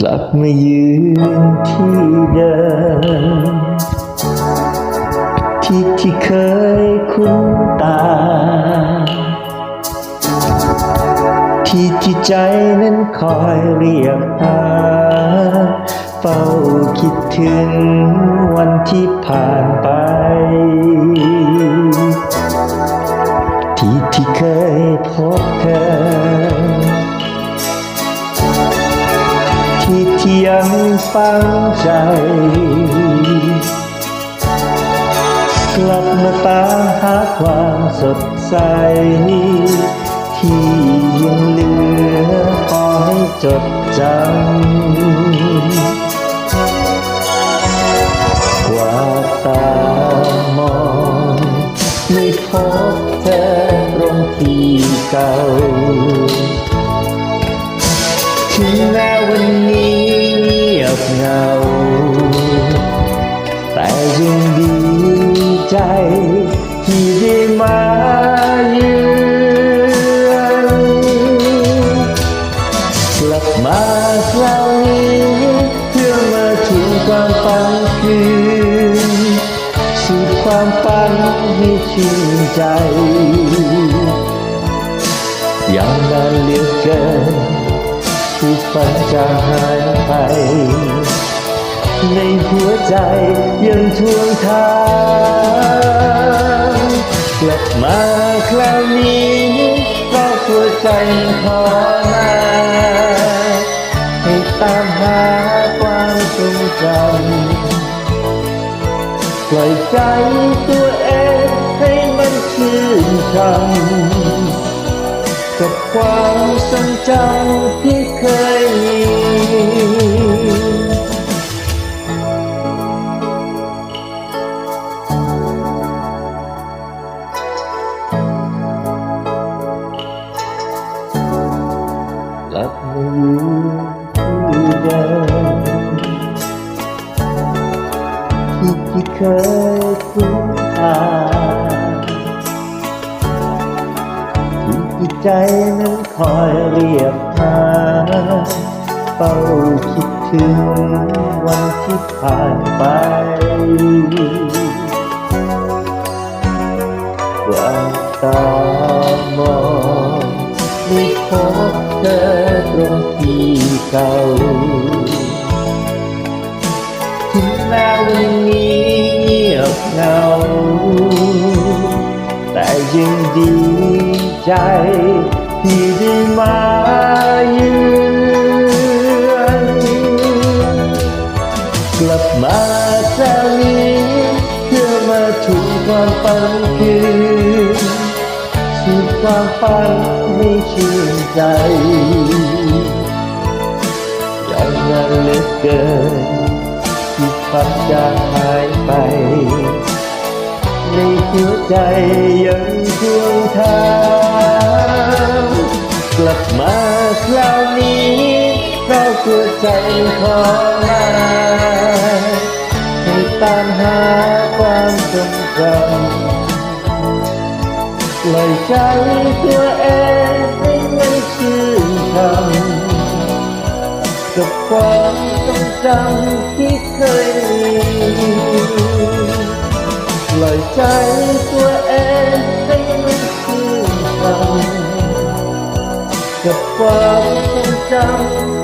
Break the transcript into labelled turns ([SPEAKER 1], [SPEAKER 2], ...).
[SPEAKER 1] กลับมายืนที่เดิมที่ที่เคยคุ้นตา ที่ที่ใจนั้นคอยเรียกหาเฝ้าคิดถึงวันที่ผ่านไป ที่ที่เคยพบเธอ ยังใจ กลับมาตามหาความสดใส ที่ยังเหลือคอยจดจำกว่าตามองไม่พบเธอตรงที่เก่าถึงแม้วัน เหงา แต่ยังดีใจที่ได้มาเยือนกลับมาคราวนี้เพื่อมาถึงความฝันคืนสู่ความฝันให้ชื่นใจ ยังนานเหลือเกิน ที่ฝันจะหายไป ในหัวใจยังทวงทางกลับมาคราวนี้เพราะหัวใจขอมาให้ตามหาความทรงจำปล่อยใจตัวเองให้มันชื่นชม กับความทรงจำที่เคยมีกลับมาอยู่ที่เดิมที่ที่เคยคุ้นตา ใจนั้นคอยเรียกหาเฝ้าคิดถึงวันที่ผ่านไปกว่าตามองไม่พบเธอตรงที่เก่าถึงแม้วันนี้เงียบเหงาแต่ยังดี ใจที่ได้มาเยือนกลับมาคราวนี้เพื่อมาถูกความฝันคืนสู่ความฝันไม่ชื่นใจยังนานเหลือเกินที่ฝันจะหายไปในหัวใจยังทวงทาง ลับมาคราวนี้เพราะหัวใจขอมาให้ตามหาความทรงจำปล่อยใจตัวเองให้มันชื่นชมกับความทรงจำที่เคยมีปล่อยใจตัวเอง กับความทรงจำที่เค